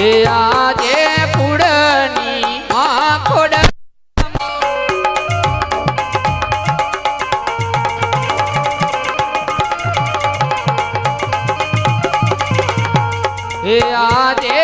હે આજે કુડની આખોડ હે આજે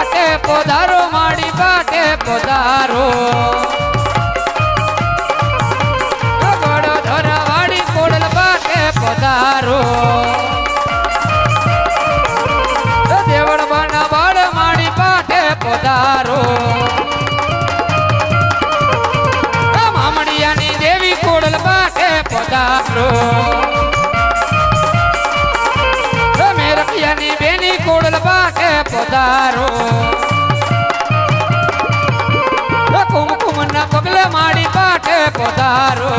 પાટે પધારો માડી પાટે પધારો. માડી પાટે પધારો.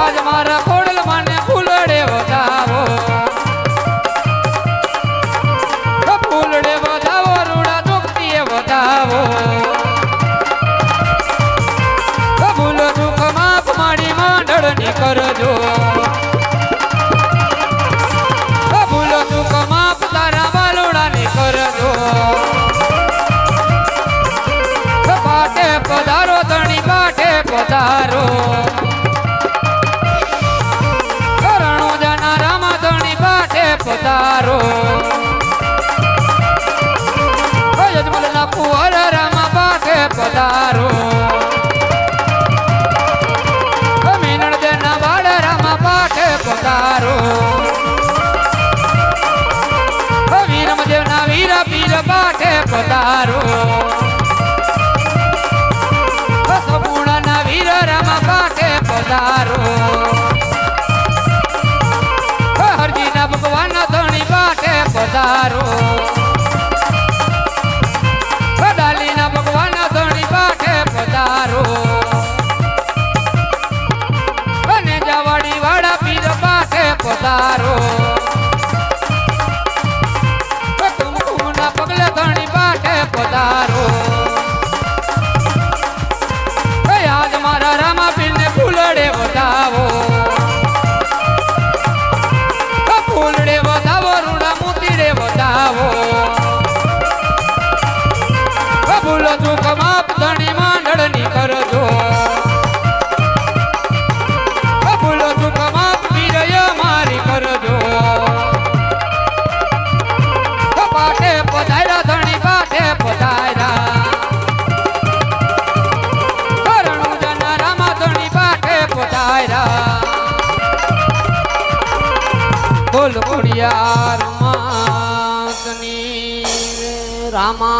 આજ મારા કોડલ માને ફૂલડે વધાવો. ફૂલડે વધાવો, રૂડા દુખતીએ વધાવો. ઓ દુઃખ માફ માંડળની કરજો. રણુજાના રામા ધણી પાટે પધારો. યજમલના કુંવર રામા પાટે પધારો. મીનળદેના બાળ રામા પધારો. વીરમદેવના વીર પીર પાટે પધારો. પધારો ધણી માંડળની કરજો. ભૂલો ચૂક માપ પીરય મારી કરજો. પાટે પધાર્યા ધણી રણુજના રામા